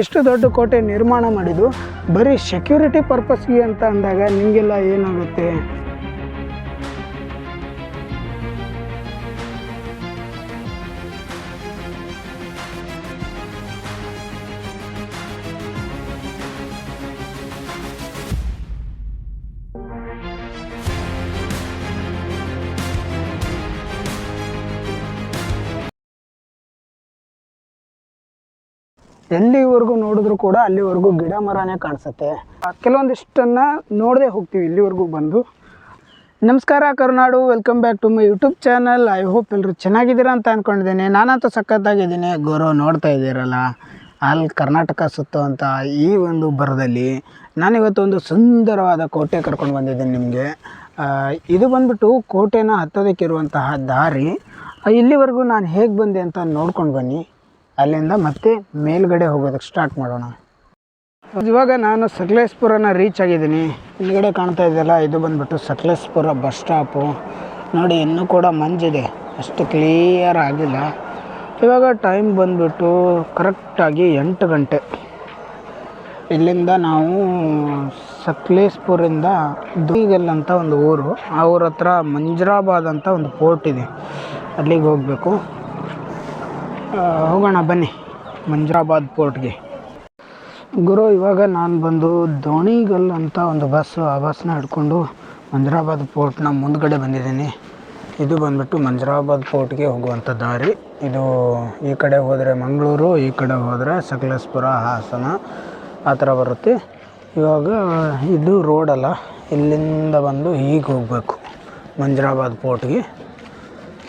ಇಷ್ಟು ದೊಡ್ಡ ಕೋಟೆ ನಿರ್ಮಾಣ ಮಾಡಿದ್ದು ಬರೀ ಸೆಕ್ಯೂರಿಟಿ ಪರ್ಪಸ್ಗೆ ಅಂತ ಅಂದಾಗ ನಿಮಗೆಲ್ಲ ಏನಾಗುತ್ತೆ? ಎಲ್ಲಿವರೆಗೂ ನೋಡಿದ್ರು ಕೂಡ ಅಲ್ಲಿವರೆಗೂ ಗಿಡ ಮರನೇ ಕಾಣಿಸುತ್ತೆ. ಕೆಲವೊಂದಿಷ್ಟನ್ನು ನೋಡದೆ ಹೋಗ್ತೀವಿ ಇಲ್ಲಿವರೆಗೂ ಬಂದು. ನಮಸ್ಕಾರ Karunadu welcome back to my YouTube channel I hope ಎಲ್ಲರೂ ಚೆನ್ನಾಗಿದ್ದೀರಾ ಅಂತ ಅಂದ್ಕೊಂಡಿದ್ದೀನಿ ನಾನಂತೂ ಸಖತ್ತಾಗಿದ್ದೀನಿ. ಗೌರವ್ ನೋಡ್ತಾ ಇದ್ದೀರಲ್ಲ. ಅಲ್ಲಿ ಕರ್ನಾಟಕ ಸುತ್ತುವಂಥ ಈ ಒಂದು ಬರದಲ್ಲಿ ನಾನಿವತ್ತು ಒಂದು ಸುಂದರವಾದ ಕೋಟೆ ಕರ್ಕೊಂಡು ಬಂದಿದ್ದೀನಿ ನಿಮಗೆ. ಇದು ಬಂದ್ಬಿಟ್ಟು ಕೋಟೆನ ಹತ್ತೋದಕ್ಕಿರುವಂತಹ ದಾರಿ. ಇಲ್ಲಿವರೆಗೂ ನಾನು ಹೇಗೆ ಬಂದೆ ಅಂತ ನೋಡ್ಕೊಂಡು ಬನ್ನಿ. ಅಲ್ಲಿಂದ ಮತ್ತೆ ಮೇಲ್ಗಡೆ ಹೋಗೋದಕ್ಕೆ ಸ್ಟಾರ್ಟ್ ಮಾಡೋಣ. ಇವಾಗ ನಾನು ಸಕಲೇಶ್ಪುರನ ರೀಚ್ ಆಗಿದ್ದೀನಿ. ಹಿಂದ್ಗಡೆ ಕಾಣ್ತಾ ಇದೆಯಲ್ಲ, ಇದು ಬಂದ್ಬಿಟ್ಟು ಸಕಲೇಶ್ಪುರ ಬಸ್ ಸ್ಟಾಪು ನೋಡಿ, ಇನ್ನೂ ಕೂಡ ಮಂಜಿದೆ. ಅಷ್ಟು ಕ್ಲಿಯರ್ ಆಗಿಲ್ಲ. ಇವಾಗ ಟೈಮ್ ಬಂದ್ಬಿಟ್ಟು ಕರೆಕ್ಟಾಗಿ ಎಂಟು ಗಂಟೆ. ಇಲ್ಲಿಂದ ನಾವು ಸಕಲೇಶ್ಪುರಿಂದ ದುಗಲ್ ಅಂತ ಒಂದು ಊರು. ಆ ಊರ ಹತ್ರ ಮಂಜ್ರಾಬಾದ್ ಅಂತ ಒಂದು ಪೋರ್ಟ್ ಇದೆ. ಅಲ್ಲಿಗೆ ಹೋಗಬೇಕು. ಹೋಗೋಣ, ಬನ್ನಿ. ಮಂಜರಾಬಾದ್ ಪೋರ್ಟ್ಗೆ. ಗುರು, ಇವಾಗ ನಾನು ಬಂದು ದೋಣಿಗಲ್ ಅಂತ ಒಂದು ಬಸ್ಸು ಆ ಬಸ್ನ ಹಿಡ್ಕೊಂಡು ಮಂಜರಾಬಾದ್ ಪೋರ್ಟ್ನ ಮುಂದ್ಗಡೆ ಬಂದಿದ್ದೀನಿ. ಇದು ಬಂದ್ಬಿಟ್ಟು ಮಂಜರಾಬಾದ್ ಪೋರ್ಟ್ಗೆ ಹೋಗುವಂಥ ದಾರಿ. ಇದು ಈ ಕಡೆ ಹೋದರೆ ಮಂಗಳೂರು, ಈ ಕಡೆ ಹೋದರೆ ಸಕಲೇಶ್ಪುರ, ಹಾಸನ, ಆ ಥರ ಬರುತ್ತೆ. ಇವಾಗ ಇದು ರೋಡಲ್ಲ ಇಲ್ಲಿಂದ ಬಂದು ಹೀಗೆ ಹೋಗಬೇಕು ಮಂಜರಾಬಾದ್ ಪೋರ್ಟ್ಗೆ.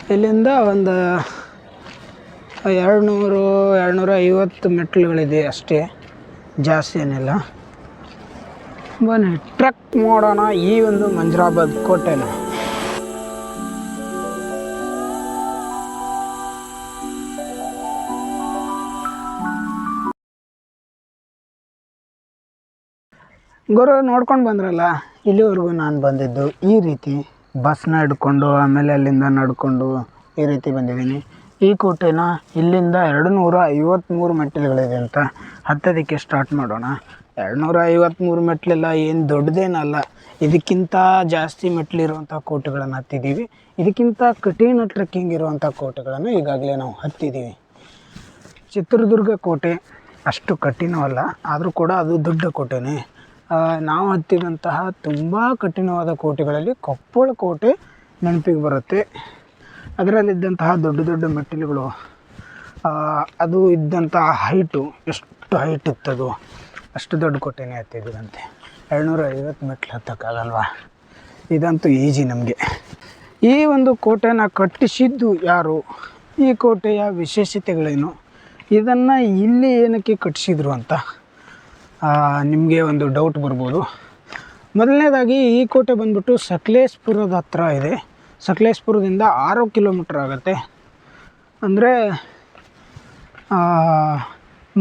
ಇಲ್ಲಿಂದ ಒಂದು ಎರಡು ನೂರು ಎರಡುನೂರ ಐವತ್ತು ಮೆಟ್ಲುಗಳಿದೆ ಅಷ್ಟೇ. ಜಾಸ್ತಿ ಏನಿಲ್ಲ. ಬನ್ನಿ, ಟ್ರಕ್ ಮಾಡೋಣ ಈ ಒಂದು ಮಂಜರಾಬಾದ್ ಕೋಟೆನ. ಗುರು, ನೋಡ್ಕೊಂಡು ಬಂದ್ರಲ್ಲ? ಇಲ್ಲಿವರೆಗೂ ನಾನು ಬಂದಿದ್ದು ಈ ರೀತಿ ಬಸ್ನ ಹಿಡ್ಕೊಂಡು, ಆಮೇಲೆ ಅಲ್ಲಿಂದ ನಡ್ಕೊಂಡು ಈ ರೀತಿ ಬಂದಿದ್ದೀನಿ. ಈ ಕೋಟೆನ ಇಲ್ಲಿಂದ ಎರಡು ನೂರ ಐವತ್ತ್ಮೂರು ಮೆಟ್ಟಿಲುಗಳಿದೆ ಅಂತ ಹತ್ತೋದಕ್ಕೆ ಸ್ಟಾರ್ಟ್ ಮಾಡೋಣ. ಎರಡು ನೂರ ಐವತ್ತ್ಮೂರು ಮೆಟ್ಟಿಲೆಲ್ಲ ಏನು ದೊಡ್ಡದೇನಲ್ಲ. ಇದಕ್ಕಿಂತ ಜಾಸ್ತಿ ಮೆಟ್ಲಿರುವಂಥ ಕೋಟೆಗಳನ್ನು ಹತ್ತಿದ್ದೀವಿ. ಇದಕ್ಕಿಂತ ಕಠಿಣ ಟ್ರೆಕ್ಕಿಂಗ್ ಇರುವಂಥ ಕೋಟೆಗಳನ್ನು ಈಗಾಗಲೇ ನಾವು ಹತ್ತಿದ್ದೀವಿ. ಚಿತ್ರದುರ್ಗ ಕೋಟೆ ಅಷ್ಟು ಕಠಿಣವಲ್ಲ, ಆದರೂ ಕೂಡ ಅದು ದೊಡ್ಡ ಕೋಟೆನೇ. ನಾವು ಹತ್ತಿದಂತಹ ತುಂಬ ಕಠಿಣವಾದ ಕೋಟೆಗಳಲ್ಲಿ ಕೊಪ್ಪಳ ಕೋಟೆ ನೆನಪಿಗೆ ಬರುತ್ತೆ. ಅದರಲ್ಲಿದ್ದಂತಹ ದೊಡ್ಡ ದೊಡ್ಡ ಮೆಟ್ಟಿಲುಗಳು ಅದು ಇದ್ದಂತಹ ಹೈಟು ಎಷ್ಟು ಹೈಟ್ ಇತ್ತದು? ಅಷ್ಟು ದೊಡ್ಡ ಕೋಟೆನೇ ಹತ್ತಿದ್ದೀರಂತೆ ಎರಡುನೂರ ಐವತ್ತು ಮೆಟ್ಲು ಹತ್ತಕ್ಕಾಗಲ್ವಾ ಇದಂತೂ ಈಜಿ ನಮಗೆ. ಈ ಒಂದು ಕೋಟೆನ ಕಟ್ಟಿಸಿದ್ದು ಯಾರು? ಈ ಕೋಟೆಯ ವಿಶೇಷತೆಗಳೇನು? ಇದನ್ನು ಇಲ್ಲಿ ಏನಕ್ಕೆ ಕಟ್ಟಿಸಿದ್ರು ಅಂತ ನಿಮಗೆ ಒಂದು ಡೌಟ್ ಬರ್ಬೋದು. ಮೊದಲನೇದಾಗಿ ಈ ಕೋಟೆ ಬಂದ್ಬಿಟ್ಟು ಸಕಲೇಶ್ಪುರದ ಹತ್ರ ಇದೆ. ಸಕಲೇಶ್ಪುರದಿಂದ ಆರು ಕಿಲೋಮೀಟ್ರ್ ಆಗುತ್ತೆ. ಅಂದರೆ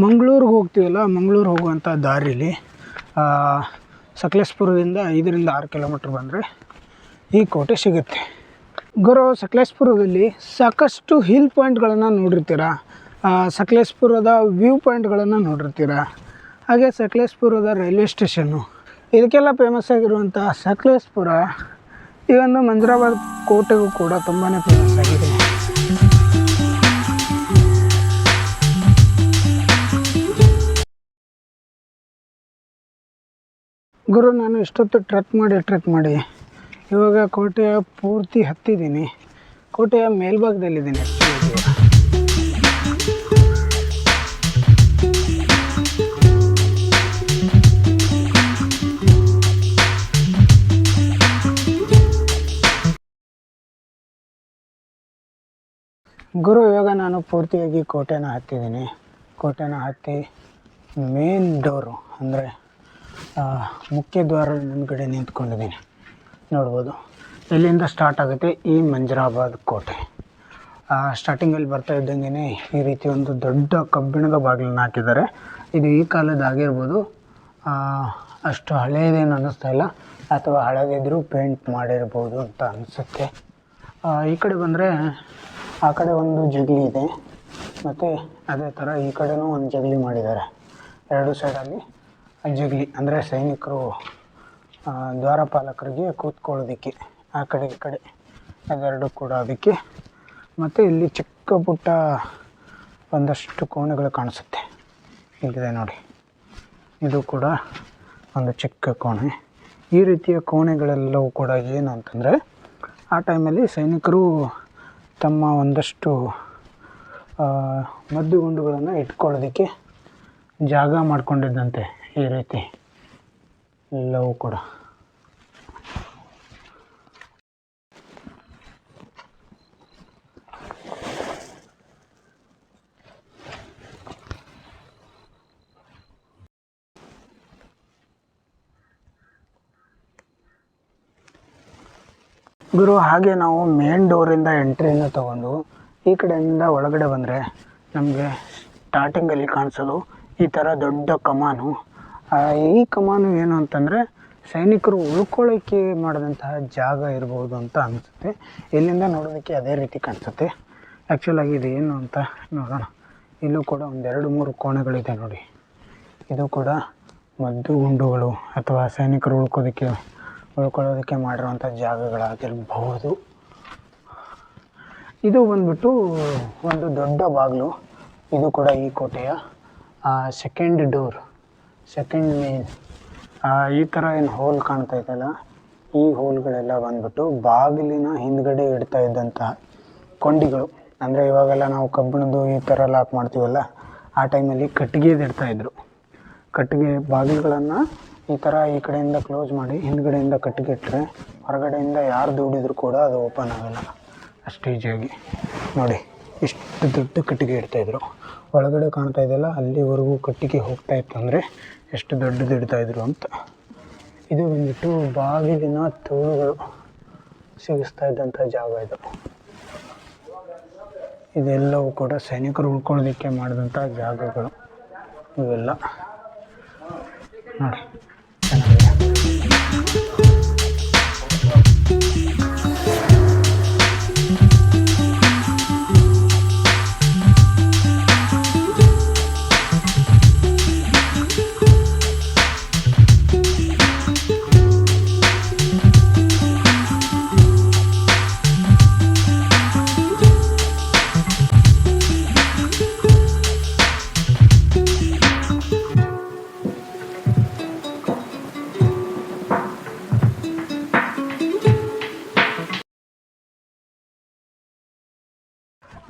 ಮಂಗಳೂರಿಗೆ ಹೋಗ್ತೀವಲ್ಲ, ಮಂಗಳೂರು ಹೋಗುವಂಥ ದಾರಿಲಿ ಸಕಲೇಶ್ಪುರದಿಂದ ಐದರಿಂದ ಆರು ಕಿಲೋಮೀಟ್ರ್ ಬಂದರೆ ಈ ಕೋಟೆ ಸಿಗುತ್ತೆ. ಗುರು ಸಕಲೇಶ್ಪುರದಲ್ಲಿ ಸಾಕಷ್ಟು ಹಿಲ್ ಪಾಯಿಂಟ್ಗಳನ್ನು ನೋಡಿರ್ತೀರ? ಸಕಲೇಶ್ಪುರದ ವ್ಯೂ ಪಾಯಿಂಟ್ಗಳನ್ನು ನೋಡಿರ್ತೀರ? ಹಾಗೆ ಸಕಲೇಶ್ಪುರದ ರೈಲ್ವೆ ಸ್ಟೇಷನ್ನು. ಇದಕ್ಕೆಲ್ಲ ಫೇಮಸ್ ಆಗಿರುವಂಥ ಸಕಲೇಶ್ಪುರ ಈ ಒಂದು ಮಂಜರಾಬಾದ್ ಕೋಟೆಗೂ ಕೂಡ ತುಂಬಾ ಫೇಮಸ್ ಆಗಿದೆ. ಗುರು, ನಾನು ಇಷ್ಟೊತ್ತು ಟ್ರೆಕ್ ಮಾಡಿ ಟ್ರೆಕ್ ಮಾಡಿ. ಇವಾಗ ಕೋಟೆಯ ಪೂರ್ತಿ ಹತ್ತಿದ್ದೀನಿ. ಕೋಟೆಯ ಮೇಲ್ಭಾಗದಲ್ಲಿದ್ದೀನಿ. ಗುರು ಇವಾಗ ನಾನು ಪೂರ್ತಿಯಾಗಿ ಕೋಟೆನ ಹತ್ತಿದ್ದೀನಿ ಕೋಟೆನ ಹತ್ತಿ ಮೇನ್ ಡೋರು ಅಂದರೆ ಮುಖ್ಯ ದ್ವಾರದ ಮುಂದ್ಗಡೆ ನಿಂತ್ಕೊಂಡಿದ್ದೀನಿ. ನೋಡ್ಬೋದು. ಇಲ್ಲಿಂದ ಸ್ಟಾರ್ಟ್ ಆಗುತ್ತೆ ಈ ಮಂಜರಾಬಾದ್ ಕೋಟೆ. ಸ್ಟಾರ್ಟಿಂಗಲ್ಲಿ ಬರ್ತಾ ಇದ್ದಂಗೆ ಈ ರೀತಿ ಒಂದು ದೊಡ್ಡ ಕಬ್ಬಿಣದ ಬಾಗಿಲನ್ನ ಹಾಕಿದ್ದಾರೆ. ಇದು ಈ ಕಾಲದ ಆಗಿರ್ಬೋದು. ಅಷ್ಟು ಹಳೆಯದೇನು ಅನ್ನಿಸ್ತಾ ಇಲ್ಲ. ಅಥವಾ ಹಳೆದಿದ್ದರೂ ಪೇಂಟ್ ಮಾಡಿರ್ಬೋದು ಅಂತ ಅನಿಸುತ್ತೆ. ಈ ಕಡೆ ಬಂದರೆ ಆ ಕಡೆ ಒಂದು ಜಗಲಿ ಇದೆ. ಮತ್ತು ಅದೇ ಥರ ಈ ಕಡೆನೂ ಒಂದು ಜಗಲಿ ಮಾಡಿದ್ದಾರೆ. ಎರಡು ಸೈಡಲ್ಲಿ ಜಗಲಿ ಅಂದರೆ ಸೈನಿಕರು ದ್ವಾರಪಾಲಕರಿಗೆ ಕೂತ್ಕೊಳ್ಳೋದಕ್ಕೆ. ಆ ಕಡೆ ಈ ಕಡೆ ಅದೆರಡು ಕೂಡ ಅದಕ್ಕೆ. ಮತ್ತು ಇಲ್ಲಿ ಚಿಕ್ಕ ಪುಟ್ಟ ಒಂದಷ್ಟು ಕೋಣೆಗಳು ಕಾಣಿಸುತ್ತೆ. ಇಲ್ಲಿದೆ ನೋಡಿ. ಇದು ಕೂಡ ಒಂದು ಚಿಕ್ಕ ಕೋಣೆ. ಈ ರೀತಿಯ ಕೋಣೆಗಳೆಲ್ಲವೂ ಕೂಡ ಏನು ಅಂತಂದರೆ ಆ ಟೈಮಲ್ಲಿ ಸೈನಿಕರು ತಮ್ಮ ಒಂದಷ್ಟು ಮದ್ದು ಗುಂಡುಗಳನ್ನು ಇಟ್ಕೊಳ್ಳೋದಕ್ಕೆ ಜಾಗ ಮಾಡ್ಕೊಂಡಿದ್ದಂತೆ ಈ ರೀತಿ. ಎಲ್ಲವೂ ಕೂಡ. ಗುರು, ಹಾಗೆ ನಾವು ಮೇನ್ ಡೋರಿಂದ ಎಂಟ್ರಿಯನ್ನು ತಗೊಂಡು ಈ ಕಡೆಯಿಂದ ಒಳಗಡೆ ಬಂದರೆ ನಮಗೆ ಸ್ಟಾರ್ಟಿಂಗಲ್ಲಿ ಕಾಣಿಸೋದು ಈ ಥರ ದೊಡ್ಡ ಕಮಾನು. ಈ ಕಮಾನು ಏನು ಅಂತಂದರೆ ಸೈನಿಕರು ಉಳ್ಕೊಳ್ಳೋಕ್ಕೆ ಮಾಡಿದಂತಹ ಜಾಗ ಇರ್ಬೋದು ಅಂತ ಅನಿಸುತ್ತೆ. ಇಲ್ಲಿಂದ ನೋಡೋದಕ್ಕೆ ಅದೇ ರೀತಿ ಕಾಣಿಸುತ್ತೆ. ಆ್ಯಕ್ಚುಲಾಗಿ ಇದು ಏನು ಅಂತ ನೋಡೋಣ. ಇಲ್ಲೂ ಕೂಡ ಒಂದೆರಡು ಮೂರು ಕೋಣೆಗಳಿದೆ ನೋಡಿ. ಇದು ಕೂಡ ಮದ್ದು ಗುಂಡುಗಳು ಅಥವಾ ಸೈನಿಕರು ಉಳ್ಕೋದಕ್ಕೆ ಉಳ್ಕೊಳ್ಳೋದಕ್ಕೆ ಮಾಡಿರುವಂಥ ಜಾಗಗಳಾಗಿರಬಹುದು. ಇದು ಬಂದ್ಬಿಟ್ಟು ಒಂದು ದೊಡ್ಡ ಬಾಗಿಲು. ಇದು ಕೂಡ ಈ ಕೋಟೆಯ ಸೆಕೆಂಡ್ ಡೋರ್ ಸೆಕೆಂಡ್ ಮೇನ್ ಈ ಥರ ಏನು ಹೋಲ್ ಕಾಣ್ತಾ ಇದೆಯಲ್ಲ, ಈ ಹೋಲ್ಗಳೆಲ್ಲ ಬಂದ್ಬಿಟ್ಟು ಬಾಗಿಲಿನ ಹಿಂದ್ಗಡೆ ಇಡ್ತಾ ಇದ್ದಂತಹ ಕೊಂಡಿಗಳು. ಅಂದರೆ ಇವಾಗೆಲ್ಲ ನಾವು ಕಬ್ಬಿಣದ್ದು ಈ ಥರ ಲಾಕ್ ಮಾಡ್ತೀವಲ್ಲ, ಆ ಟೈಮಲ್ಲಿ ಕಟ್ಟಿಗೆದು ಇಡ್ತಾಯಿದ್ರು ಕಟ್ಟಿಗೆ ಬಾಗಿಲುಗಳನ್ನು ಈ ಥರ ಈ ಕಡೆಯಿಂದ ಕ್ಲೋಸ್ ಮಾಡಿ ಹಿಂದ್ಗಡೆಯಿಂದ ಕಟ್ಟಿಗೆ ಇಟ್ಟರೆ ಹೊರಗಡೆಯಿಂದ ಯಾರು ದುಡಿದ್ರು ಕೂಡ ಅದು ಓಪನ್ ಆಗಲ್ಲ. ಅಷ್ಟು ಈಜಿಯಾಗಿ ನೋಡಿ, ಇಷ್ಟು ದೊಡ್ಡ ಕಟ್ಟಿಗೆ ಇಡ್ತಾಯಿದ್ರು ಒಳಗಡೆ ಕಾಣ್ತಾ ಇದೆಯಲ್ಲ, ಅಲ್ಲಿವರೆಗೂ ಕಟ್ಟಿಗೆ ಹೋಗ್ತಾ ಇತ್ತು ಅಂದರೆ ಎಷ್ಟು ದೊಡ್ಡದು ಇಡ್ತಾಯಿದ್ರು ಅಂತ. ಇದು ಬಂದ್ಬಿಟ್ಟು ಬಾಗಿಲಿನ ತೋಳುಗಳು ಸಿಗಿಸ್ತಾ ಇದ್ದಂಥ ಜಾಗ ಇದು. ಇದೆಲ್ಲವೂ ಕೂಡ ಸೈನಿಕರು ಉಳ್ಕೊಳ್ಳೋದಕ್ಕೆ ಮಾಡಿದಂಥ ಜಾಗಗಳು ಇವೆಲ್ಲ. ನೋಡಿ.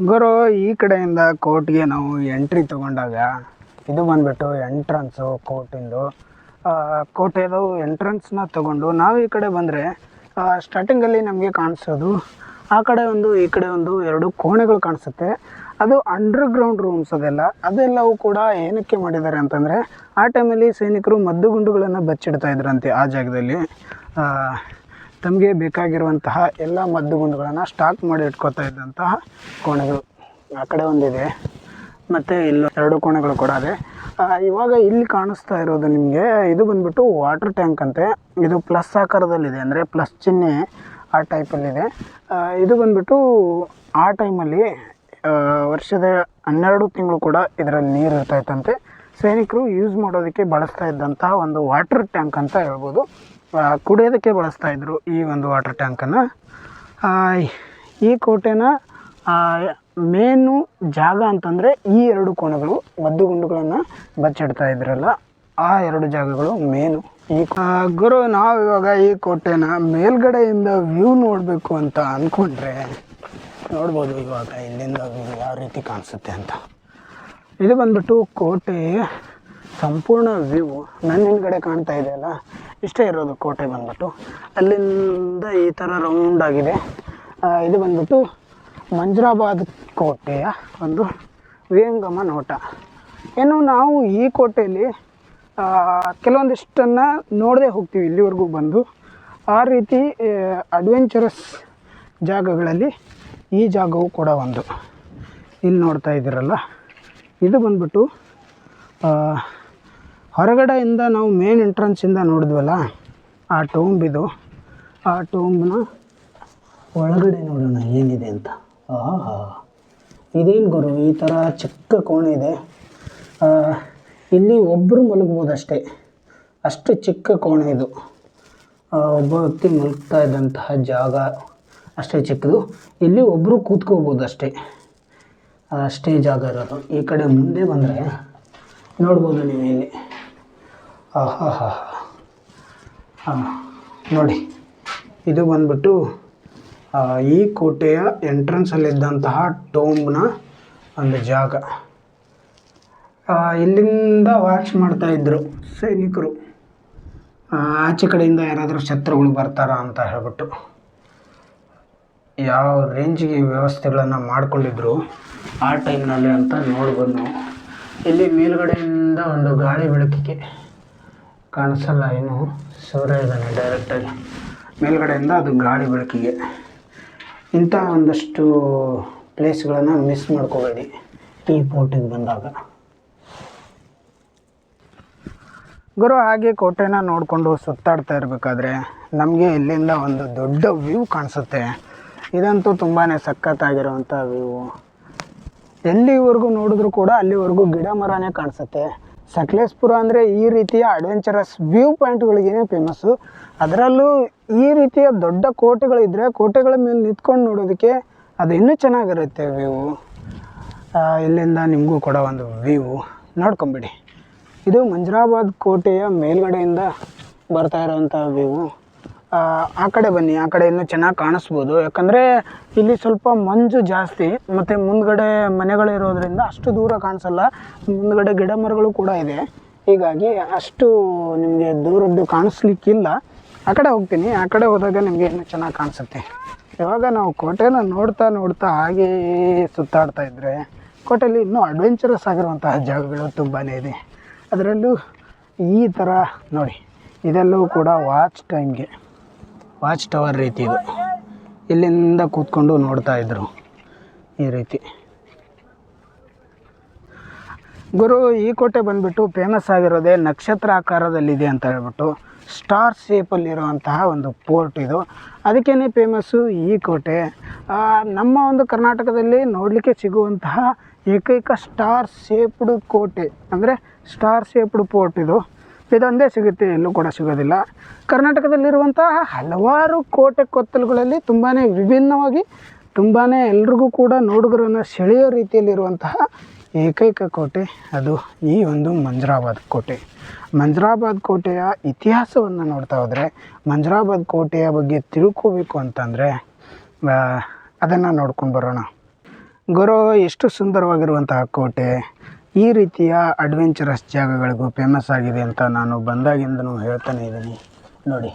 ಗುರು, ಈ ಕಡೆಯಿಂದ ಕೋರ್ಟ್ಗೆ ನಾವು ಎಂಟ್ರಿ ತಗೊಂಡಾಗ ಇದು ಬಂದ್ಬಿಟ್ಟು ಎಂಟ್ರನ್ಸು ಕೋರ್ಟಿಂದು. ಕೋಟೆದು ಎಂಟ್ರೆನ್ಸ್ನ ತಗೊಂಡು ನಾವು ಈ ಕಡೆ ಬಂದರೆ ಸ್ಟಾರ್ಟಿಂಗಲ್ಲಿ ನಮಗೆ ಕಾಣಿಸೋದು, ಆ ಕಡೆ ಒಂದು, ಈ ಕಡೆ ಒಂದು ಎರಡು ಕೋಣೆಗಳು ಕಾಣಿಸುತ್ತೆ. ಅದು ಅಂಡರ್ಗ್ರೌಂಡ್ ರೂಮ್ಸ್ ಅದೆಲ್ಲ. ಅದೆಲ್ಲವೂ ಕೂಡ ಏನಕ್ಕೆ ಮಾಡಿದ್ದಾರೆ ಅಂತಂದರೆ, ಆ ಟೈಮಲ್ಲಿ ಸೈನಿಕರು ಮದ್ದುಗುಂಡುಗಳನ್ನು ಬಚ್ಚಿಡ್ತಾ ಇದ್ರಂತೆ ಆ ಜಾಗದಲ್ಲಿ. ತಮಗೆ ಬೇಕಾಗಿರುವಂತಹ ಎಲ್ಲ ಮದ್ದು ಗುಂಡುಗಳನ್ನು ಸ್ಟಾಕ್ ಮಾಡಿ ಇಟ್ಕೋತಾ ಇದ್ದಂತಹ ಕೋಣೆಗಳು. ಆ ಕಡೆ ಒಂದಿದೆ. ಮತ್ತು ಇಲ್ಲಿ ಎರಡು ಕೋಣೆಗಳು ಕೂಡ ಇದೆ. ಇವಾಗ ಇಲ್ಲಿ ಕಾಣಿಸ್ತಾ ಇರೋದು ನಿಮಗೆ, ಇದು ಬಂದ್ಬಿಟ್ಟು ವಾಟರ್ ಟ್ಯಾಂಕ್ ಅಂತೆ. ಇದು ಪ್ಲಸ್ ಆಕಾರದಲ್ಲಿದೆ, ಅಂದರೆ ಪ್ಲಸ್ ಚಿಹ್ನೆ ಆ ಟೈಪಲ್ಲಿದೆ ಇದು ಬಂದ್ಬಿಟ್ಟು ಆ ಟೈಮಲ್ಲಿ ವರ್ಷದ ಹನ್ನೆರಡು ತಿಂಗಳು ಕೂಡ ಇದರಲ್ಲಿ ನೀರು ಇರ್ತಾ ಇತ್ತಂತೆ. ಸೈನಿಕರು ಯೂಸ್ ಮಾಡೋದಕ್ಕೆ ಬಳಸ್ತಾ ಇದ್ದಂತಹ ಒಂದು ವಾಟರ್ ಟ್ಯಾಂಕ್ ಅಂತ ಹೇಳ್ಬೋದು. ಕುಡಿಯೋದಕ್ಕೆ ಬಳಸ್ತಾ ಇದ್ದರು ಈ ಒಂದು ವಾಟರ್ ಟ್ಯಾಂಕನ್ನು ಈ ಕೋಟೆನ ಮೇನು ಜಾಗ ಅಂತಂದರೆ ಈ ಎರಡು ಕೋಣಗಳು, ಮದ್ದು ಗುಂಡುಗಳನ್ನು ಬಚ್ಚಿಡ್ತಾ ಇದ್ರಲ್ಲ, ಆ ಎರಡು ಜಾಗಗಳು ಮೇನು. ಈ ಗುರು ನಾವು ಇವಾಗ ಈ ಕೋಟೆನ ಮೇಲ್ಗಡೆಯಿಂದ ವ್ಯೂ ನೋಡಬೇಕು ಅಂತ ಅಂದ್ಕೊಂಡ್ರೆ ನೋಡ್ಬೋದು ಇವಾಗ ಇಲ್ಲಿಂದ ವ್ಯೂ ಯಾವ ರೀತಿ ಕಾಣಿಸುತ್ತೆ ಅಂತ. ಇದು ಬಂದ್ಬಿಟ್ಟು ಕೋಟೆ ಸಂಪೂರ್ಣ ವ್ಯೂ ನನ್ನ ಹಿಂದ್ಗಡೆ ಕಾಣ್ತಾ ಇದೆಯಲ್ಲ ಇಷ್ಟೇ ಇರೋದು ಕೋಟೆ ಬಂದ್ಬಿಟ್ಟು. ಅಲ್ಲಿಂದ ಈ ಥರ ರೌಂಡ್ ಆಗಿದೆ. ಇದು ಬಂದ್ಬಿಟ್ಟು ಮಂಜ್ರಾಬಾದ್ ಕೋಟೆಯ ಒಂದು ವಿಹಂಗಮ ನೋಟ. ಏನು ನಾವು ಈ ಕೋಟೆಯಲ್ಲಿ ಕೆಲವೊಂದಿಷ್ಟನ್ನು ನೋಡದೆ ಹೋಗ್ತೀವಿ ಇಲ್ಲಿವರೆಗೂ ಬಂದು. ಆ ರೀತಿ ಅಡ್ವೆಂಚರಸ್ ಜಾಗಗಳಲ್ಲಿ ಈ ಜಾಗವು ಕೂಡ ಒಂದು. ಇಲ್ಲಿ ನೋಡ್ತಾ ಇದ್ದೀರಲ್ಲ. ಇದು ಬಂದ್ಬಿಟ್ಟು ಹೊರಗಡೆಯಿಂದ ನಾವು ಮೇನ್ ಎಂಟ್ರೆನ್ಸಿಂದ ನೋಡಿದ್ವಲ್ಲ, ಆ ಟೋಂಬ್ ಇದು. ಆ ಟೋಂಬ್ನ ಒಳಗಡೆ ನೋಡೋಣ ಏನಿದೆ ಅಂತ. ಆಹಾ. ಇದೇನು ಗುರು, ಈ ಥರ ಚಿಕ್ಕ ಕೋಣೆ ಇದೆ. ಇಲ್ಲಿ ಒಬ್ಬರು ಮಲಗ್ಬೋದು ಅಷ್ಟೇ ಚಿಕ್ಕ ಕೋಣೆ ಇದು. ಒಬ್ಬ ವ್ಯಕ್ತಿ ಮಲಗ್ತಾ ಇದ್ದಂತಹ ಜಾಗ ಅಷ್ಟೇ ಚಿಕ್ಕದು. ಇಲ್ಲಿ ಒಬ್ಬರು ಕೂತ್ಕೋಬೋದು ಅಷ್ಟೇ ಅಷ್ಟೇ ಜಾಗ ಇರೋದು. ಈ ಕಡೆ ಮುಂದೆ ಬಂದರೆ ನೋಡ್ಬೋದು ನೀವು ಇಲ್ಲಿ. ಆಹಾ ಹಾ ನೋಡಿ, ಇದು ಬಂದ್ಬಿಟ್ಟು ಈ ಕೋಟೆಯ ಎಂಟ್ರೆನ್ಸಲ್ಲಿದ್ದಂತಹ ಟೋಂಬ್ನ ಒಂದು ಜಾಗ. ಇಲ್ಲಿಂದ ವಾಚ್ ಮಾಡ್ತಾಯಿದ್ರು ಸೈನಿಕರು. ಆಚೆ ಕಡೆಯಿಂದ ಯಾರಾದರೂ ಶತ್ರುಗಳು ಬರ್ತಾರಾ ಅಂತ ಹೇಳ್ಬಿಟ್ಟು ಯಾವ ರೇಂಜಿಗೆ ವ್ಯವಸ್ಥೆಗಳನ್ನು ಮಾಡಿಕೊಂಡಿದ್ರು ಆ ಟೈಮ್ನಲ್ಲಿ ಅಂತ ನೋಡ್ಬೋದು. ನಾವು ಇಲ್ಲಿ ಮೇಲುಗಡೆಯಿಂದ ಒಂದು ಗಾಳಿ ಬೆಳಕಿಗೆ ಕಾಣಿಸಲ್ಲ ಏನು? ಸೌರ ಇದ್ದಾನೆ ಡೈರೆಕ್ಟಾಗಿ ಮೇಲ್ಗಡೆಯಿಂದ ಅದು ಗಾಳಿ ಬೆಳಕಿಗೆ. ಇಂಥ ಒಂದಷ್ಟು ಪ್ಲೇಸ್ಗಳನ್ನು ಮಿಸ್ ಮಾಡ್ಕೋಬೇಡಿ. ಈ ಪೋರ್ಟಿಗೆ ಬಂದಾಗ. ಗುರು, ಹಾಗೆ ಕೋಟೆನ ನೋಡಿಕೊಂಡು ಸುತ್ತಾಡ್ತಾ ಇರಬೇಕಾದ್ರೆ ನಮಗೆ ಇಲ್ಲಿಂದ ಒಂದು ದೊಡ್ಡ ವ್ಯೂ ಕಾಣಿಸುತ್ತೆ. ಇದಂತೂ ತುಂಬಾ ಸಖತ್ತಾಗಿರುವಂಥ ವ್ಯೂ ಎಲ್ಲಿವರೆಗೂ ನೋಡಿದ್ರು ಕೂಡ ಅಲ್ಲಿವರೆಗೂ ಗಿಡ ಮರನೇ ಕಾಣಿಸುತ್ತೆ. ಸಕಲೇಶ್ಪುರ ಅಂದರೆ ಈ ರೀತಿಯ ಅಡ್ವೆಂಚರಸ್ ವ್ಯೂ ಪಾಯಿಂಟ್ಗಳಿಗೇನೆ ಫೇಮಸ್ಸು ಅದರಲ್ಲೂ ಈ ರೀತಿಯ ದೊಡ್ಡ ಕೋಟೆಗಳಿದ್ದರೆ ಕೋಟೆಗಳ ಮೇಲೆ ನಿಂತ್ಕೊಂಡು ನೋಡೋದಕ್ಕೆ ಅದು ಇನ್ನೂ ಚೆನ್ನಾಗಿರುತ್ತೆ ವ್ಯೂ ಇಲ್ಲಿಂದ ನಿಮಗೂ ಕೂಡ ಒಂದು ವ್ಯೂ ನೋಡ್ಕೊಂಬಿಡಿ. ಇದು ಮಂಜರಾಬಾದ್ ಕೋಟೆಯ ಮೇಲ್ಗಡೆಯಿಂದ ಬರ್ತಾ ಇರೋವಂಥ ವ್ಯೂ ಆ ಕಡೆ ಬನ್ನಿ, ಆ ಕಡೆ ಇನ್ನೂ ಚೆನ್ನಾಗಿ ಕಾಣಿಸ್ಬೋದು. ಯಾಕಂದರೆ ಇಲ್ಲಿ ಸ್ವಲ್ಪ ಮಂಜು ಜಾಸ್ತಿ, ಮತ್ತು ಮುಂದ್ಗಡೆ ಮನೆಗಳಿರೋದ್ರಿಂದ ಅಷ್ಟು ದೂರ ಕಾಣಿಸಲ್ಲ. ಮುಂದ್ಗಡೆ ಗಿಡ ಮರಗಳು ಕೂಡ ಇದೆ. ಹೀಗಾಗಿ ಅಷ್ಟು ನಿಮಗೆ ದೂರದ್ದು ಕಾಣಿಸ್ಲಿಕ್ಕಿಲ್ಲ. ಆ ಕಡೆ ಹೋಗ್ತೀನಿ, ಆ ಕಡೆ ಹೋದಾಗ ನಿಮಗೆ ಇನ್ನೂ ಚೆನ್ನಾಗಿ ಕಾಣಿಸುತ್ತೆ. ಇವಾಗ ನಾವು ಕೋಟೆನ ನೋಡ್ತಾ ನೋಡ್ತಾ ಹಾಗೇ ಸುತ್ತಾಡ್ತಾ ಇದ್ದರೆ ಕೋಟೆಯಲ್ಲಿ ಇನ್ನೂ ಅಡ್ವೆಂಚರಸ್ ಆಗಿರುವಂತಹ ಜಾಗಗಳು ತುಂಬಾ ಇದೆ. ಅದರಲ್ಲೂ ಈ ಥರ ನೋಡಿ, ಇದೆಲ್ಲವೂ ಕೂಡ ವಾಚ್ ಟೈಮ್ಗೆ ವಾಚ್ ಟವರ್ ರೀತಿ ಇದು. ಇಲ್ಲಿಂದ ಕೂತ್ಕೊಂಡು ನೋಡ್ತಾ ಇದ್ದರು ಈ ರೀತಿ. ಗುರು, ಈ ಕೋಟೆ ಬಂದ್ಬಿಟ್ಟು ಫೇಮಸ್ ಆಗಿರೋದೇ ನಕ್ಷತ್ರ ಆಕಾರದಲ್ಲಿದೆ ಅಂತ ಹೇಳ್ಬಿಟ್ಟು ಸ್ಟಾರ್ ಶೇಪಲ್ಲಿರುವಂತಹ ಒಂದು ಪೋರ್ಟ್ ಇದು. ಅದಕ್ಕೇ ಫೇಮಸ್ಸು ಈ ಕೋಟೆ. ನಮ್ಮ ಒಂದು ಕರ್ನಾಟಕದಲ್ಲಿ ನೋಡಲಿಕ್ಕೆ ಸಿಗುವಂತಹ ಏಕೈಕ ಸ್ಟಾರ್ ಶೇಪ್ಡ್ ಕೋಟೆ, ಅಂದರೆ ಸ್ಟಾರ್ ಶೇಪ್ಡ್ ಪೋರ್ಟ್ ಇದು. ಇದೊಂದೇ ಸಿಗುತ್ತೆ, ಎಲ್ಲೂ ಕೂಡ ಸಿಗೋದಿಲ್ಲ. ಕರ್ನಾಟಕದಲ್ಲಿರುವಂತಹ ಹಲವಾರು ಕೋಟೆ ಕೊತ್ತಲುಗಳಲ್ಲಿ ತುಂಬಾ ವಿಭಿನ್ನವಾಗಿ ತುಂಬಾ ಎಲ್ರಿಗೂ ಕೂಡ ನೋಡುಗರನ್ನು ಸೆಳೆಯೋ ರೀತಿಯಲ್ಲಿರುವಂತಹ ಏಕೈಕ ಕೋಟೆ, ಅದು ಈ ಒಂದು ಮಂಜರಾಬಾದ್ ಕೋಟೆ. ಮಂಜರಾಬಾದ್ ಕೋಟೆಯ ಇತಿಹಾಸವನ್ನು ನೋಡ್ತಾ ಹೋದರೆ, ಮಂಜರಾಬಾದ್ ಕೋಟೆಯ ಬಗ್ಗೆ ತಿಳ್ಕೋಬೇಕು ಅಂತಂದರೆ ಅದನ್ನು ನೋಡ್ಕೊಂಡು ಬರೋಣ. ಗುರು ಎಷ್ಟು ಸುಂದರವಾಗಿರುವಂತಹ ಕೋಟೆ. ಈ ರೀತಿಯ ಅಡ್ವೆಂಚರಸ್ ಜಾಗಗಳಿಗೂ ಫೇಮಸ್ ಆಗಿದೆ ಅಂತ ನಾನು ಬಂದಾಗಿಂದನೂ ಹೇಳ್ತಾನೆ ಇದ್ದೀನಿ. ನೋಡಿ,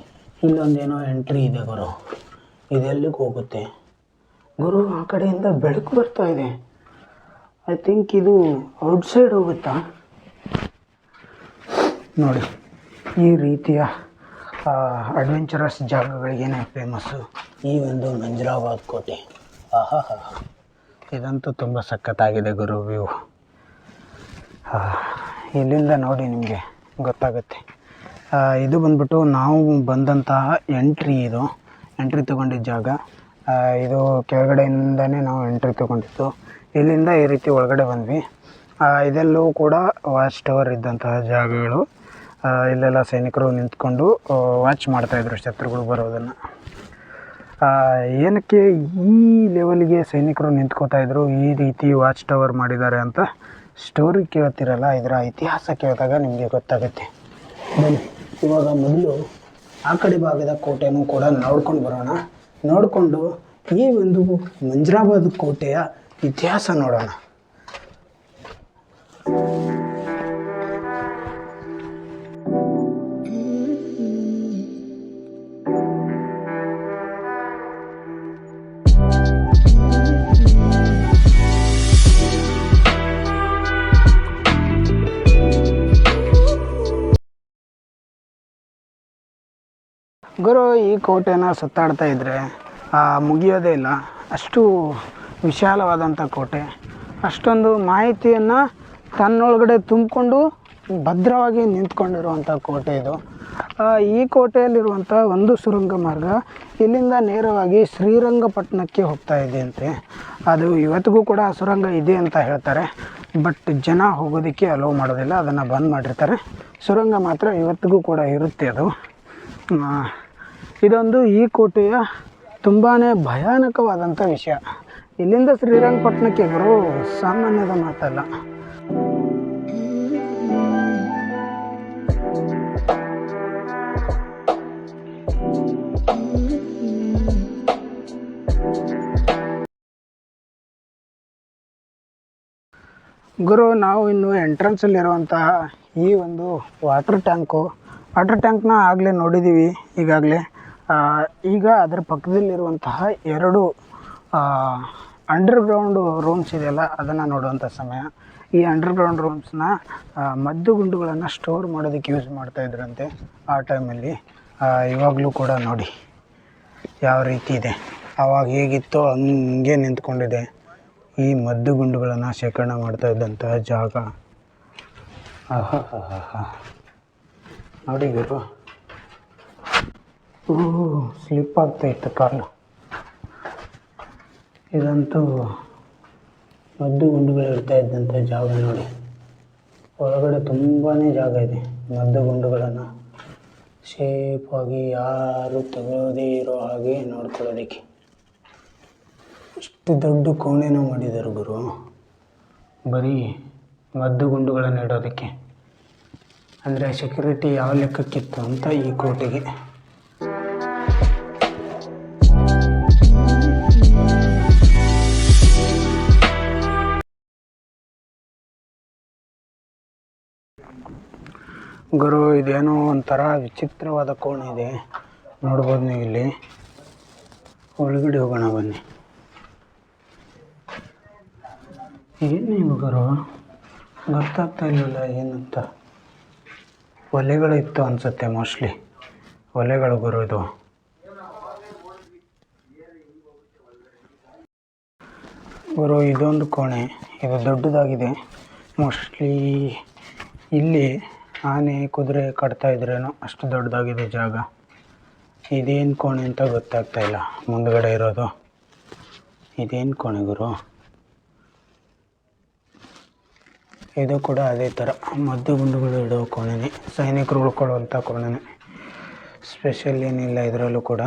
ಇಲ್ಲೊಂದೇನೋ ಎಂಟ್ರಿ ಇದೆ ಗುರು. ಇದೆಲ್ಲಿಗೆ ಹೋಗುತ್ತೆ? ಗುರು, ಆ ಕಡೆಯಿಂದ ಬೆಳಕು ಬರ್ತಾ ಇದೆ. ಐ ಥಿಂಕ್ ಇದು ಔಟ್ಸೈಡ್ ಹೋಗುತ್ತಾ? ನೋಡಿ, ಈ ರೀತಿಯ ಅಡ್ವೆಂಚರಸ್ ಜಾಗಗಳಿಗೇನೆ ಫೇಮಸ್ಸು ಈ ಒಂದು ಮಂಜರಾಬಾದ್ ಕೋಟೆ. ಆಹಾ ಇದಂತೂ ತುಂಬ ಸಖತ್ತಾಗಿದೆ ಗುರು ವ್ಯೂ. ಇಲ್ಲಿಂದ ನೋಡಿ ನಿಮಗೆ ಗೊತ್ತಾಗುತ್ತೆ. ಇದು ಬಂದ್ಬಿಟ್ಟು ನಾವು ಬಂದಂತಹ ಎಂಟ್ರಿ ಇದು. ಎಂಟ್ರಿ ತೊಗೊಂಡಿದ್ದ ಜಾಗ. ಇದು ಕೆಳಗಡೆಯಿಂದನೇ ನಾವು ಎಂಟ್ರಿ ತೊಗೊಂಡಿದ್ದು. ಇಲ್ಲಿಂದ ಈ ರೀತಿ ಒಳಗಡೆ ಬಂದ್ವಿ. ಆ, ಇದೆಲ್ಲವೂ ಕೂಡ ವಾಚ್ ಟವರ್ ಇದ್ದಂತಹ ಜಾಗಗಳು. ಇಲ್ಲೆಲ್ಲ ಸೈನಿಕರು ನಿಂತ್ಕೊಂಡು ವಾಚ್ ಮಾಡ್ತಾಯಿದ್ರು ಶತ್ರುಗಳು ಬರೋದನ್ನು. ಏನಕ್ಕೆ ಈ ಲೆವೆಲ್ಗೆ ಸೈನಿಕರು ನಿಂತ್ಕೋತಾಯಿದ್ರು ಈ ರೀತಿ ವಾಚ್ ಟವರ್ ಮಾಡಿದ್ದಾರೆ ಅಂತ ಸ್ಟೋರಿ ಕೇಳ್ತಿರಲ್ಲ, ಇದರ ಇತಿಹಾಸ ಕೇಳಿದಾಗ ನಿಮಗೆ ಗೊತ್ತಾಗುತ್ತೆ. ಬನ್ನಿ, ಇವಾಗ ಮೊದಲು ಆ ಕಡೆ ಭಾಗದ ಕೋಟೆನೂ ಕೂಡ ನೋಡ್ಕೊಂಡು ಬರೋಣ. ನೋಡಿಕೊಂಡು ಈ ಒಂದು ಮಂಜರಾಬಾದ್ ಕೋಟೆಯ ಇತಿಹಾಸ ನೋಡೋಣ. ಗುರು ಈ ಕೋಟೆನ ಸುತ್ತಾಡ್ತಾ ಇದ್ದರೆ ಮುಗಿಯೋದೇ ಇಲ್ಲ. ಅಷ್ಟು ವಿಶಾಲವಾದಂಥ ಕೋಟೆ. ಅಷ್ಟೊಂದು ಮಾಹಿತಿಯನ್ನು ತನ್ನೊಳಗಡೆ ತುಂಬಿಕೊಂಡು ಭದ್ರವಾಗಿ ನಿಂತ್ಕೊಂಡಿರುವಂಥ ಕೋಟೆ ಇದು. ಈ ಕೋಟೆಯಲ್ಲಿರುವಂಥ ಒಂದು ಸುರಂಗ ಮಾರ್ಗ ಇಲ್ಲಿಂದ ನೇರವಾಗಿ ಶ್ರೀರಂಗಪಟ್ಟಣಕ್ಕೆ ಹೋಗ್ತಾ ಇದೆಯಂತೆ. ಅದು ಇವತ್ತಿಗೂ ಕೂಡ ಸುರಂಗ ಇದೆ ಅಂತ ಹೇಳ್ತಾರೆ. ಬಟ್ ಜನ ಹೋಗೋದಕ್ಕೆ ಅಲೋ ಮಾಡೋದಿಲ್ಲ, ಅದನ್ನು ಬಂದ್ ಮಾಡಿರ್ತಾರೆ. ಸುರಂಗ ಮಾತ್ರ ಇವತ್ತಿಗೂ ಕೂಡ ಇರುತ್ತೆ ಅದು. ಇದೊಂದು ಈ ಕೋಟೆಯ ತುಂಬಾ ಭಯಾನಕವಾದಂಥ ವಿಷಯ. ಇಲ್ಲಿಂದ ಶ್ರೀರಂಗಪಟ್ಟಣಕ್ಕೆ ಬರೋ ಸಾಮಾನ್ಯದ ಮಾತಲ್ಲ. ಗುರು, ನಾವು ಇನ್ನು ಎಂಟ್ರೆನ್ಸಲ್ಲಿರುವಂತಹ ಈ ಒಂದು ವಾಟರ್ ಟ್ಯಾಂಕು ವಾಟರ್ ಟ್ಯಾಂಕ್ನ ಆಗಲೇ ನೋಡಿದ್ದೀವಿ ಈಗಾಗಲೇ. ಈಗ ಅದರ ಪಕ್ಕದಲ್ಲಿರುವಂತಹ ಎರಡು ಅಂಡರ್ಗ್ರೌಂಡು ರೂಮ್ಸ್ ಇದೆಯಲ್ಲ, ಅದನ್ನು ನೋಡುವಂಥ ಸಮಯ. ಈ ಅಂಡರ್ಗ್ರೌಂಡ್ ರೂಮ್ಸ್ನ ಮದ್ದುಗುಂಡುಗಳನ್ನು ಸ್ಟೋರ್ ಮಾಡೋದಕ್ಕೆ ಯೂಸ್ ಮಾಡ್ತಾಯಿದ್ರಂತೆ ಆ ಟೈಮಲ್ಲಿ ಇವಾಗಲೂ ಕೂಡ ನೋಡಿ ಯಾವ ರೀತಿ ಇದೆ. ಆವಾಗ ಹೇಗಿತ್ತೋ ಹಂಗೆ ನಿಂತ್ಕೊಂಡಿದೆ. ಈ ಮದ್ದು ಗುಂಡುಗಳನ್ನು ಶೇಖರಣೆ ಮಾಡ್ತಾ ಇದ್ದಂತಹ ಜಾಗ. ನೋಡಿ ಗುರು. ಸ್ಲಿಪ್ ಆಗ್ತಾ ಇತ್ತು ಕಾಲು. ಇದಂತೂ ಮದ್ದು ಗುಂಡುಗಳು ಇರ್ತಾ ಇದ್ದಂಥ ಜಾಗ ನೋಡಿ. ಒಳಗಡೆ ತುಂಬಾ ಜಾಗ ಇದೆ ಮದ್ದು ಗುಂಡುಗಳನ್ನು. ಸೇಫಾಗಿ ಯಾರು ತಗೊಳ್ಳೋದೇ ಇರೋ ಹಾಗೆ ನೋಡ್ಕೊಳ್ಳೋದಕ್ಕೆ. ಇಷ್ಟು ದೊಡ್ಡ ಕೋಣೆನ ಮಾಡಿದರು ಗುರು. ಬರೀ ಮದ್ದು ಗುಂಡುಗಳನ್ನು ಇಡೋದಕ್ಕೆ. ಅಂದರೆ ಸೆಕ್ಯೂರಿಟಿ ಯಾವ ಲೆಕ್ಕಕ್ಕಿತ್ತು ಅಂತ ಈ ಕೋಟೆಗೆ ಗುರು, ಇದೇನೋ ಒಂಥರ ವಿಚಿತ್ರವಾದ ಕೋಣೆ ಇದೆ. ನೋಡ್ಬೋದು ನೀವು ಇಲ್ಲಿ. ಒಳಗಡೆ ಹೋಗೋಣ, ಬನ್ನಿ. ಏನು ಗುರು? ಗೊತ್ತಾಗ್ತಾ ಇಲ್ಲ ಏನಂತ? ಒಲೆಗಳು ಇತ್ತು ಅನಿಸುತ್ತೆ ಮೋಸ್ಟ್ಲಿ. ಒಲೆಗಳು ಗುರು ಇದು. ಗುರು, ಇದೊಂದು ಕೋಣೆ. ಇದು ದೊಡ್ಡದಾಗಿದೆ. ಮೋಸ್ಟ್ಲಿ ಇಲ್ಲಿ ಆನೆ ಕುದುರೆ ಕಟ್ತಾ ಇದ್ರೇನೋ, ಅಷ್ಟು ದೊಡ್ಡದಾಗಿದೆ ಜಾಗ. ಇದೇನು ಕೋಣೆ ಅಂತ ಗೊತ್ತಾಗ್ತಾ ಇಲ್ಲ, ಮುಂದ್ಗಡೆ ಇರೋದು. ಇದೇನು ಕೋಣೆ ಗುರು? ಇದು ಕೂಡ ಅದೇ ಥರ ಮದ್ದು ಗುಂಡುಗಳು ಇಡೋ ಕೋಣೆನೇ ಸೈನಿಕರು ಉಳ್ಕೊಳ್ಳುವಂಥ ಕೋಣೆನೇ. ಸ್ಪೆಷಲ್ ಏನಿಲ್ಲ ಇದರಲ್ಲೂ ಕೂಡ.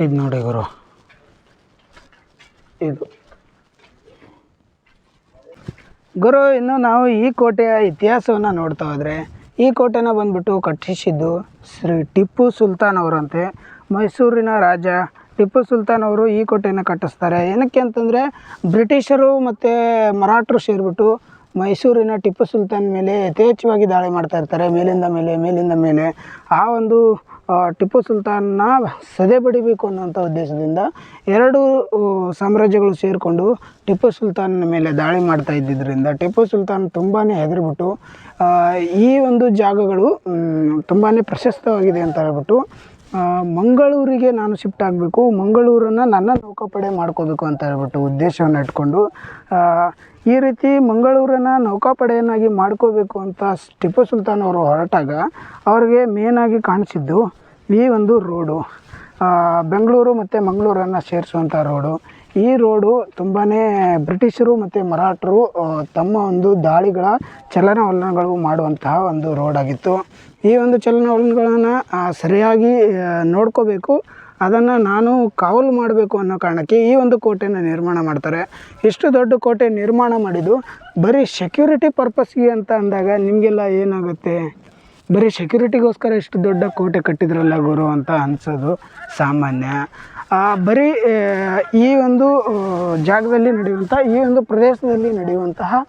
ಇದು ನೋಡಿ ಗುರು. ಇದು. ಗುರು, ಇನ್ನು ನಾವು ಈ ಕೋಟೆಯ ಇತಿಹಾಸವನ್ನು ನೋಡ್ತಾ ಹೋದರೆ, ಈ ಕೋಟೆನ ಬಂದುಬಿಟ್ಟು ಕಟ್ಟಿಸಿದ್ದು ಶ್ರೀ ಟಿಪ್ಪು ಸುಲ್ತಾನ್ ಅವರಂತೆ ಮೈಸೂರಿನ ರಾಜ ಟಿಪ್ಪು ಸುಲ್ತಾನ್ ಅವರು ಈ ಕೋಟೆಯನ್ನು ಕಟ್ಟಿಸ್ತಾರೆ. ಏನಕ್ಕೆ ಅಂತಂದರೆ, ಬ್ರಿಟಿಷರು ಮತ್ತು ಮರಾಠರು ಸೇರಿಬಿಟ್ಟು ಮೈಸೂರಿನ ಟಿಪ್ಪು ಸುಲ್ತಾನ್ ಮೇಲೆ ಯಥೇಚ್ಛವಾಗಿ ದಾಳಿ ಮಾಡ್ತಾ ಇರ್ತಾರೆ, ಮೇಲಿಂದ ಮೇಲೆ ಮೇಲಿಂದ ಮೇಲೆ. ಆ ಒಂದು ಟಿಪ್ಪು ಸುಲ್ತಾನ್ನ ಸದೆ ಬಡಿಬೇಕು ಅನ್ನೋಂಥ ಉದ್ದೇಶದಿಂದ ಎರಡು ಸಾಮ್ರಾಜ್ಯಗಳು ಸೇರಿಕೊಂಡು ಟಿಪ್ಪು ಸುಲ್ತಾನ್ ಮೇಲೆ ದಾಳಿ ಮಾಡ್ತಾ ಇದ್ದಿದ್ದರಿಂದ ಟಿಪ್ಪು ಸುಲ್ತಾನ್ ತುಂಬಾ ಹೆದರಿಬಿಟ್ಟು ಈ ಒಂದು ಜಾಗಗಳು ತುಂಬಾ ಪ್ರಶಸ್ತವಾಗಿದೆ ಅಂತ ಹೇಳ್ಬಿಟ್ಟು ಮಂಗಳೂರಿಗೆ ನಾನು ಶಿಫ್ಟ್ ಆಗಬೇಕು. ಮಂಗಳೂರನ್ನು ನನ್ನ ನೌಕಾಪಡೆ ಮಾಡ್ಕೋಬೇಕು ಅಂತ ಹೇಳ್ಬಿಟ್ಟು ಉದ್ದೇಶವನ್ನು ಇಟ್ಕೊಂಡು ಈ ರೀತಿ ಮಂಗಳೂರನ್ನು ನೌಕಾಪಡೆಯನ್ನಾಗಿ ಮಾಡ್ಕೋಬೇಕು ಅಂತ ಟಿಪ್ಪು ಸುಲ್ತಾನ್ ಅವರು ಹೊರಟಾಗ ಅವ್ರಿಗೆ ಮೇನಾಗಿ ಕಾಣಿಸಿದ್ದು ಈ ಒಂದು ರೋಡು ಬೆಂಗಳೂರು ಮತ್ತು ಮಂಗಳೂರನ್ನು ಸೇರಿಸುವಂಥ ರೋಡು ಈ ರೋಡು ತುಂಬಾ ಬ್ರಿಟಿಷರು ಮತ್ತು ಮರಾಠರು ತಮ್ಮ ಒಂದು ದಾಳಿಗಳ ಚಲನವಲನಗಳು ಮಾಡುವಂತಹ ಒಂದು ರೋಡಾಗಿತ್ತು ಈ ಒಂದು ಚಲನವಲನಗಳನ್ನು ಸರಿಯಾಗಿ ನೋಡ್ಕೋಬೇಕು. ಅದನ್ನು ನಾನು ಕಾವಲು ಮಾಡಬೇಕು ಅನ್ನೋ ಕಾರಣಕ್ಕೆ ಈ ಒಂದು ಕೋಟೆನ ನಿರ್ಮಾಣ ಮಾಡ್ತಾರೆ. ಇಷ್ಟು ದೊಡ್ಡ ಕೋಟೆ ನಿರ್ಮಾಣ ಮಾಡಿದ್ದು ಬರೀ ಸೆಕ್ಯೂರಿಟಿ ಪರ್ಪಸ್ಗೆ ಅಂತ ಅಂದಾಗ ನಿಮಗೆಲ್ಲ ಏನಾಗುತ್ತೆ? ಬರೀ ಸೆಕ್ಯೂರಿಟಿಗೋಸ್ಕರ ಇಷ್ಟು ದೊಡ್ಡ ಕೋಟೆ ಕಟ್ಟಿದ್ರಲ್ಲ ಗುರು ಅಂತ ಅನಿಸೋದು ಸಾಮಾನ್ಯ. ಬರೀ ಈ ಒಂದು ಜಾಗದಲ್ಲಿ ನಡೆಯುವಂಥ ಈ ಒಂದು ಪ್ರದೇಶದಲ್ಲಿ ನಡೆಯುವಂತಹ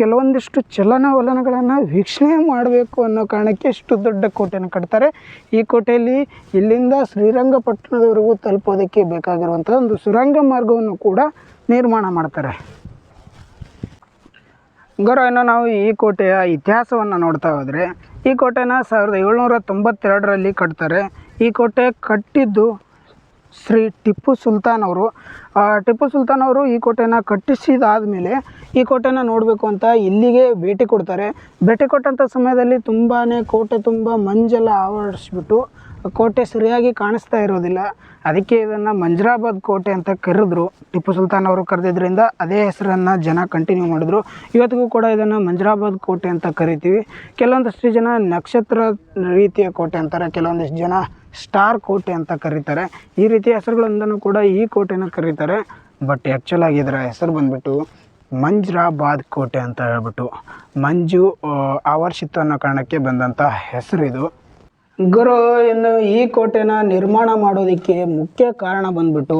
ಕೆಲವೊಂದಿಷ್ಟು ಚಲನವಲನಗಳನ್ನು ವೀಕ್ಷಣೆ ಮಾಡಬೇಕು ಅನ್ನೋ ಕಾರಣಕ್ಕೆ ಇಷ್ಟು ದೊಡ್ಡ ಕೋಟೆಯನ್ನು ಕಟ್ತಾರೆ. ಈ ಕೋಟೆಯಲ್ಲಿ ಇಲ್ಲಿಂದ ಶ್ರೀರಂಗಪಟ್ಟಣದವರೆಗೂ ತಲುಪೋದಕ್ಕೆ ಬೇಕಾಗಿರುವಂಥ ಒಂದು ಸುರಂಗ ಮಾರ್ಗವನ್ನು ಕೂಡ ನಿರ್ಮಾಣ ಮಾಡ್ತಾರೆ. ಗೌರ ಇನ್ನು ನಾವು ಈ ಕೋಟೆಯ ಇತಿಹಾಸವನ್ನು ನೋಡ್ತಾ ಹೋದರೆ, ಈ ಕೋಟೆನ ಸಾವಿರದ ಏಳ್ನೂರ ತೊಂಬತ್ತೆರಡರಲ್ಲಿ ಕಟ್ತಾರೆ. ಈ ಕೋಟೆ ಕಟ್ಟಿದ್ದು ಶ್ರೀ ಟಿಪ್ಪು ಸುಲ್ತಾನ್ ಅವರು. ಟಿಪ್ಪು ಸುಲ್ತಾನ್ ಅವರು ಈ ಕೋಟೆನ ಕಟ್ಟಿಸಿದಾದಮೇಲೆ ಈ ಕೋಟೆನ ನೋಡಬೇಕು ಅಂತ ಇಲ್ಲಿಗೆ ಭೇಟಿ ಕೊಡ್ತಾರೆ. ಭೇಟಿ ಕೊಟ್ಟಂಥ ಸಮಯದಲ್ಲಿ ತುಂಬಾ ಕೋಟೆ ತುಂಬ ಮಂಜೆಲ್ಲ ಆವರಿಸ್ಬಿಟ್ಟು ಕೋಟೆ ಸರಿಯಾಗಿ ಕಾಣಿಸ್ತಾ ಇರೋದಿಲ್ಲ. ಅದಕ್ಕೆ ಇದನ್ನು ಮಂಜರಾಬಾದ್ ಕೋಟೆ ಅಂತ ಕರೆದ್ರು. ಟಿಪ್ಪು ಸುಲ್ತಾನ್ ಅವರು ಕರೆದಿದ್ರಿಂದ ಅದೇ ಹೆಸರನ್ನು ಜನ ಕಂಟಿನ್ಯೂ ಮಾಡಿದ್ರು. ಇವತ್ತಿಗೂ ಕೂಡ ಇದನ್ನು ಮಂಜರಾಬಾದ್ ಕೋಟೆ ಅಂತ ಕರಿತೀವಿ. ಕೆಲವೊಂದಷ್ಟು ಜನ ನಕ್ಷತ್ರ ರೀತಿಯ ಕೋಟೆ ಅಂತಾರೆ, ಕೆಲವೊಂದಿಷ್ಟು ಜನ ಸ್ಟಾರ್ ಕೋಟೆ ಅಂತ ಕರೀತಾರೆ. ಈ ರೀತಿಯ ಹೆಸರುಗಳಿಂದನೂ ಕೂಡ ಈ ಕೋಟೆನ ಕರೀತಾರೆ. ಬಟ್ ಆ್ಯಕ್ಚುಲ್ ಇದರ ಹೆಸರು ಬಂದ್ಬಿಟ್ಟು ಮಂಜ್ರಾಬಾದ್ ಕೋಟೆ ಅಂತ ಹೇಳ್ಬಿಟ್ಟು ಮಂಜು ಆವರ್ಷಿತ ಅನ್ನೋ ಕಾರಣಕ್ಕೆ ಬಂದಂಥ ಇದು ಗುರು, ಇನ್ನು ಈ ಕೋಟೆನ ನಿರ್ಮಾಣ ಮಾಡೋದಕ್ಕೆ ಮುಖ್ಯ ಕಾರಣ ಬಂದ್ಬಿಟ್ಟು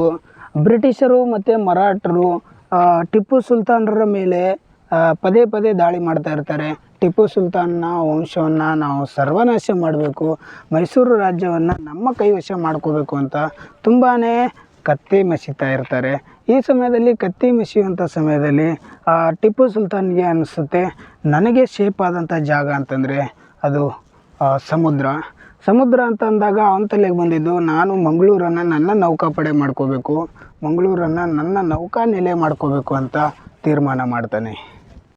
ಬ್ರಿಟಿಷರು ಮತ್ತು ಮರಾಠರು ಟಿಪ್ಪು ಸುಲ್ತಾನರ ಮೇಲೆ ಪದೇ ಪದೇ ದಾಳಿ ಮಾಡ್ತಾ ಇರ್ತಾರೆ. ಟಿಪ್ಪು ಸುಲ್ತಾನ್ನ ವಂಶವನ್ನು ನಾವು ಸರ್ವನಾಶ ಮಾಡಬೇಕು, ಮೈಸೂರು ರಾಜ್ಯವನ್ನು ನಮ್ಮ ಕೈವಶ ಮಾಡ್ಕೋಬೇಕು ಅಂತ ತುಂಬಾ ಕತ್ತಿ ಮಸೀತಾ ಇರ್ತಾರೆ. ಈ ಸಮಯದಲ್ಲಿ ಕತ್ತಿ ಮಸಿಯುವಂಥ ಸಮಯದಲ್ಲಿ ಟಿಪ್ಪು ಸುಲ್ತಾನ್ಗೆ ಅನಿಸುತ್ತೆ, ನನಗೆ ಶೇಪ್ ಆದಂಥ ಜಾಗ ಅಂತಂದರೆ ಅದು ಸಮುದ್ರ. ಸಮುದ್ರ ಅಂತ ಅಂದಾಗ ಅವನ ತಲೆಗೆ ಬಂದಿದ್ದು, ನಾನು ಮಂಗಳೂರನ್ನು ನನ್ನ ನೌಕಾಪಡೆ ಮಾಡ್ಕೋಬೇಕು, ಮಂಗಳೂರನ್ನು ನನ್ನ ನೌಕಾ ನೆಲೆ ಮಾಡ್ಕೋಬೇಕು ಅಂತ ತೀರ್ಮಾನ ಮಾಡ್ತಾನೆ.